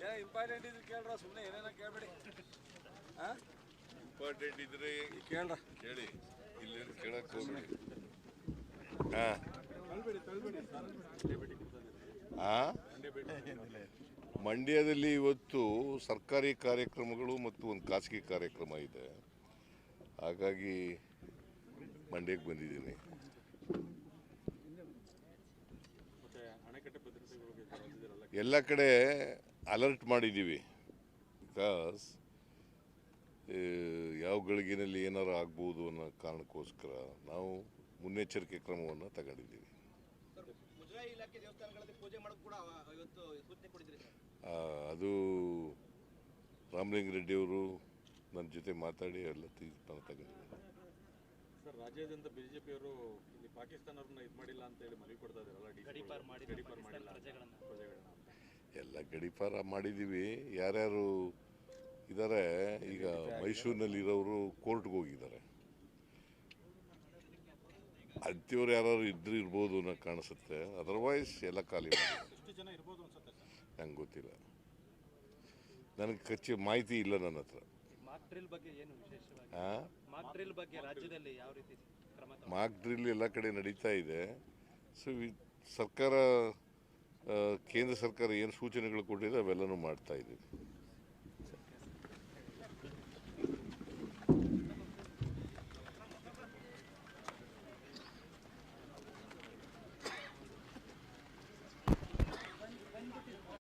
ಏ ಇಂಪಾರ್ಟೆಂಟ್ ಇದ್ರೆ ಕೇಳ್ರ ಸುಮ್ಮನೆ ಏನೇನೋ ಕೇಳ್ಬೇಡಿ. ಹಾ ಇಂಪಾರ್ಟೆಂಟ್ ಇದ್ರೆ ಕೇಳ್ರ. ಕೇಳಿ ಇಲ್ಲಿ ಕೇಳಕ್ ಹೋಗ್ಬೇಡಿ. ಹಾ? ಮಂಡ್ಯದಲ್ಲಿ ಇವತ್ತು ಸರ್ಕಾರಿ ಕಾರ್ಯಕ್ರಮಗಳು ಮತ್ತು ಒಂದು ಖಾಸಗಿ ಕಾರ್ಯಕ್ರಮ ಇದೆ. ಹಾಗಾಗಿ ಮಂಡ್ಯಕ್ಕೆ ಬಂದಿದ್ದೀನಿ. ಎಲ್ಲ ಕಡೆ ಅಲರ್ಟ್ ಮಾಡಿದ್ದೀವಿ. ಬಿಕಾಸ್ ಯಾವ ಗಳಿಗೆನಲ್ಲಿ ಏನಾರು ಆಗ್ಬೋದು ಅನ್ನೋ ಕಾರಣಕ್ಕೋಸ್ಕರ ನಾವು ಮುನ್ನೆಚ್ಚರಿಕೆ ಕ್ರಮವನ್ನು ತಗೊಂಡಿದ್ದೀವಿ. ಅದು ರಾಮಲಿಂಗ ರೆಡ್ಡಿಯವರು ನನ್ನ ಜೊತೆ ಮಾತಾಡಿ ಎಲ್ಲ ತೀರ್ಮಾನ ತಗೊಂಡಿದ್ದಾರೆ. ಇದು ಮಾಡಿಲ್ಲ ಅಂತ ಹೇಳಿ ಮನವಿ ಕೊಡ್ತಾ ಪ್ರಜೆಗಳನ್ನ. ಎಲ್ಲ ಗಡಿಪಾರ ಮಾಡಿದ್ದೀವಿ ಯಾರ್ಯಾರು ಇದ್ದಾರೆ ಈಗ ಮೈಸೂರಿನಲ್ಲಿ ಇರೋರು ಕೋರ್ಟ್ಗೆ ಹೋಗಿದ್ದಾರೆ. ಅಂತ್ಯವ್ರು ಯಾರು ಇದ್ರೆ ಇರ್ಬೋದು ಅನ್ನೋ ಕಾಣಿಸುತ್ತೆ. ಅದರ್ವೈಸ್ ಎಲ್ಲ ಖಾಲಿ ನಂಗೆ ಗೊತ್ತಿಲ್ಲ. ನನಗೆ ಖಚ್ಚಿ ಮಾಹಿತಿ ಇಲ್ಲ ನನ್ನ ಹತ್ರ. ಮಾಕ್ ಮಾಕ್ ಡ್ರಿಲ್ ಎಲ್ಲ ಕಡೆ ನಡೀತಾ ಇದೆ. ಸೊ ಸರ್ಕಾರ ಕೇಂದ್ರ ಸರ್ಕಾರ ಏನು ಸೂಚನೆಗಳು ಕೊಟ್ಟಿದೆ ಅವೆಲ್ಲನೂ ಮಾಡ್ತಾ ಇದ್ದೀವಿ.